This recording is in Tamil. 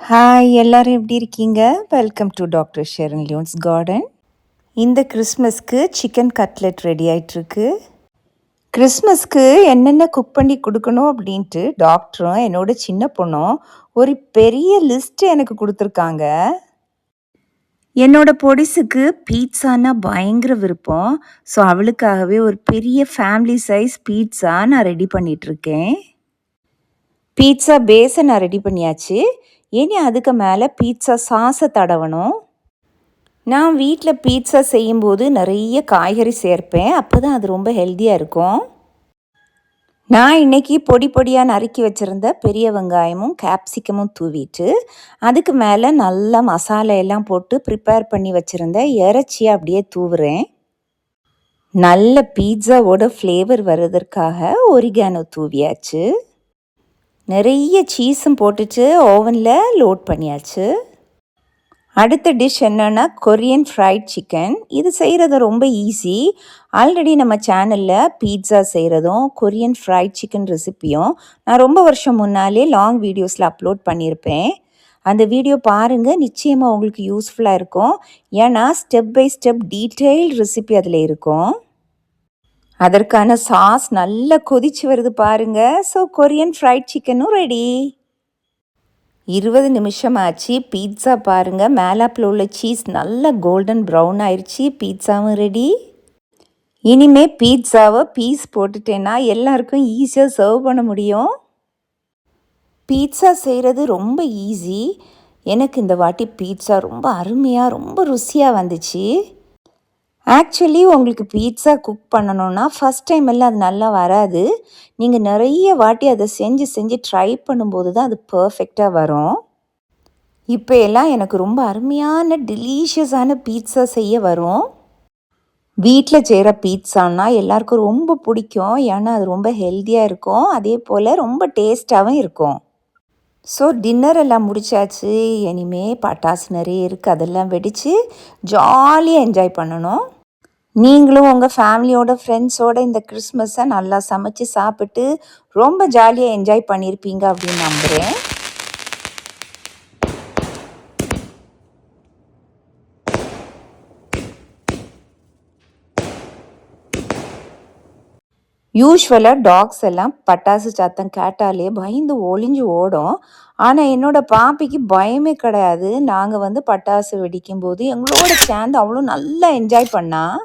ஹாய் எல்லாரும் எப்படி இருக்கீங்க? Welcome to doctor Sharon Lyons garden இந்த கிறிஸ்மஸ்க்கு சிக்கன் கட்லெட் ரெடி ஆகிட்டுருக்கு கிறிஸ்மஸ்க்கு என்னென்ன குக் பண்ணி கொடுக்கணும் அப்படின்ட்டு டாக்டரும் என்னோட சின்ன பொண்ணும் ஒரு பெரிய லிஸ்ட்டு எனக்கு கொடுத்துருக்காங்க. என்னோட பொடிசுக்கு பீட்சானா பயங்கர விருப்பம். ஸோ அவளுக்காகவே ஒரு பெரிய ஃபேமிலி சைஸ் பீட்சா நான் ரெடி பண்ணிகிட்ருக்கேன் பீட்சா பேஸை நான் ரெடி பண்ணியாச்சு. இனி அதுக்கு மேலே பீட்சா சாஸை தடவணும். நான் வீட்டில் பீட்சா செய்யும்போது நிறைய காய்கறி சேர்ப்பேன். அப்போ தான் அது ரொம்ப ஹெல்த்தியாக இருக்கும். நான் இன்றைக்கி பொடி பொடியாக நறுக்கி வச்சுருந்த பெரிய வெங்காயமும் கேப்சிக்கமும் தூவிட்டு அதுக்கு மேலே நல்லா மசாலா எல்லாம் போட்டு ப்ரிப்பேர் பண்ணி வச்சுருந்த இறைச்சியை அப்படியே தூவுறேன். நல்ல பீட்சாவோட ஃப்ளேவர் வர்றதற்காக ஒரிகானோ தூவியாச்சு. நிறைய சீஸும் போட்டுட்டு ஓவனில் லோட் பண்ணியாச்சு. அடுத்த டிஷ் என்னென்னா கொரியன் ஃப்ரைட் சிக்கன் இது செய்கிறது ரொம்ப ஈஸி ஆல்ரெடி நம்ம சேனலில் பீட்சா செய்கிறதும் கொரியன் ஃப்ரைட் சிக்கன் ரெசிப்பியும் நான் ரொம்ப வருஷம் முன்னாலே லாங் வீடியோஸில் அப்லோட் பண்ணியிருப்பேன். அந்த வீடியோ பாருங்கள் நிச்சயமாக உங்களுக்கு யூஸ்ஃபுல்லாக இருக்கும். ஏன்னா step by step detail recipe அதில் இருக்கும். அதற்கான சாஸ் நல்லா கொதிச்சு வருது பாருங்க. ஸோ கொரியன் ஃப்ரைட் சிக்கனும் ரெடி இருபது நிமிஷம் ஆச்சு. பீட்சா பாருங்கள் மேலாப்பில் உள்ள சீஸ் நல்லா கோல்டன் ப்ரௌன் ஆயிடுச்சு பீட்சாவும் ரெடி இனிமே பீட்சாவை பீஸ் போட்டுட்டேன்னா எல்லாருக்கும் ஈஸியாக சர்வ் பண்ண முடியும். பீட்சா செய்கிறது ரொம்ப ஈஸி எனக்கு இந்த வாட்டி பீட்சா ரொம்ப அருமையாக ரொம்ப ருசியாக வந்துச்சு. ஆக்சுவலி உங்களுக்கு பீட்சா குக் பண்ணணுன்னா ஃபஸ்ட் டைம் எல்லாம் அது நல்லா வராது. நீங்கள் நிறைய வாட்டி அதை செஞ்சு செஞ்சு ட்ரை பண்ணும்போது தான் அது பர்ஃபெக்டாக வரும். இப்போ எல்லாம் எனக்கு ரொம்ப அருமையான டெலிஷியஸான பீட்சா செய்ய வரும். வீட்டில் செய்கிற பீட்சான்னா எல்லாருக்கும் ரொம்ப பிடிக்கும். ஏன்னா அது ரொம்ப ஹெல்த்தியாக இருக்கும். அதே போல் ரொம்ப டேஸ்ட்டாகவும் இருக்கும். ஸோ டின்னர் எல்லாம் முடிச்சாச்சு. இனிமே பட்டாசு நிறைய இருக்குது அதெல்லாம் வெடித்து ஜாலியாக என்ஜாய் பண்ணணும். நீங்களும் உங்கள் ஃபேமிலியோட ஃப்ரெண்ட்ஸோடு இந்த கிறிஸ்மஸை நல்லா சமைச்சு சாப்பிட்டு ரொம்ப ஜாலியாக என்ஜாய் பண்ணியிருப்பீங்க அப்படின்னு நம்புகிறேன் யூஸ்வலாக டாக்ஸ் எல்லாம் பட்டாசு சத்தம் கேட்டாலே பயந்து ஒளிஞ்சு ஓடும். ஆனால் என்னோடய பாப்பிக்கு பயமே கிடையாது. நாங்கள் வந்து பட்டாசு வெடிக்கும்போது எங்களோட சேர்ந்து அவ்வளோ நல்லா என்ஜாய் பண்ணால்